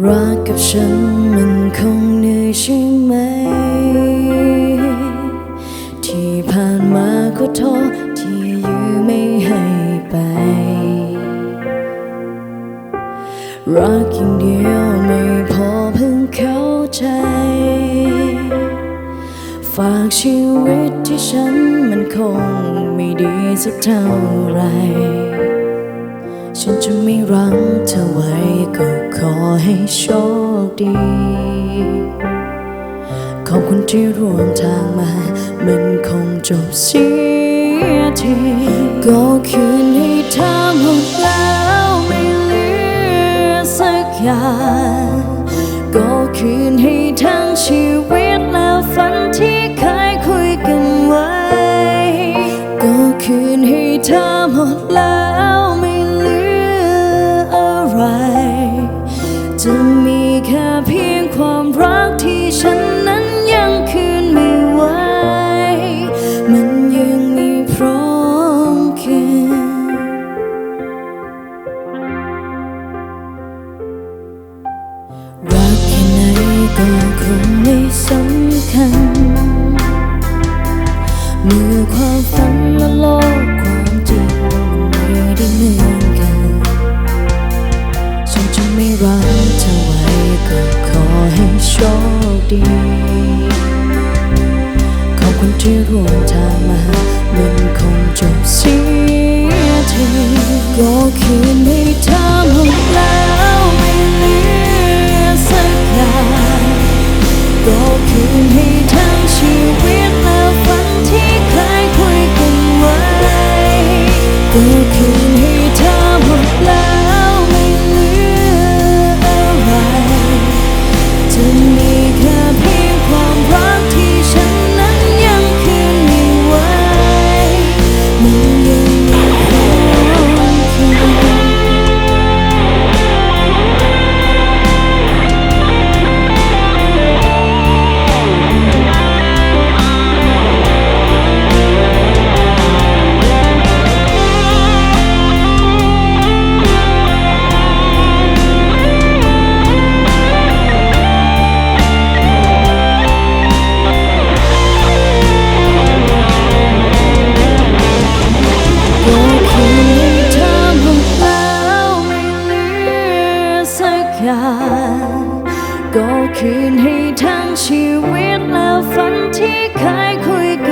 รักกับฉันมันคงเหนื่อยใช่ไหม ที่ผ่านมาก็โทษที่ยื้อไม่ให้ไป รักอย่างเดียวไม่พอเพิ่งเข้าใจ ฝากชีวิตที่ฉันมันคงไม่ดีสักเท่าไหรฉันจะไม่รั้งเธอไว้ก็ ขอให้โชคดี ขอบคุณที่ร่วมทางมา มันคงจบเสียทีก็คืนให้เธอหมดแล้วไม่เหลือสักอย่างก็คืนให้ทั้งชีวิตและฝันที่เคยคุยกันไว้ ก็คืนให้เธอหมดแล้ว ความรักที่ฉันนั้นยังคืนไม่ไหว มันยังไม่พร้อมคืนรักแค่ไหนก็คงไม่สำ ดี ขอบคุณที่ร่วมทาง ก็คืนให้ทั้งชีวิตแล้วฝันที่เคยคุยกัน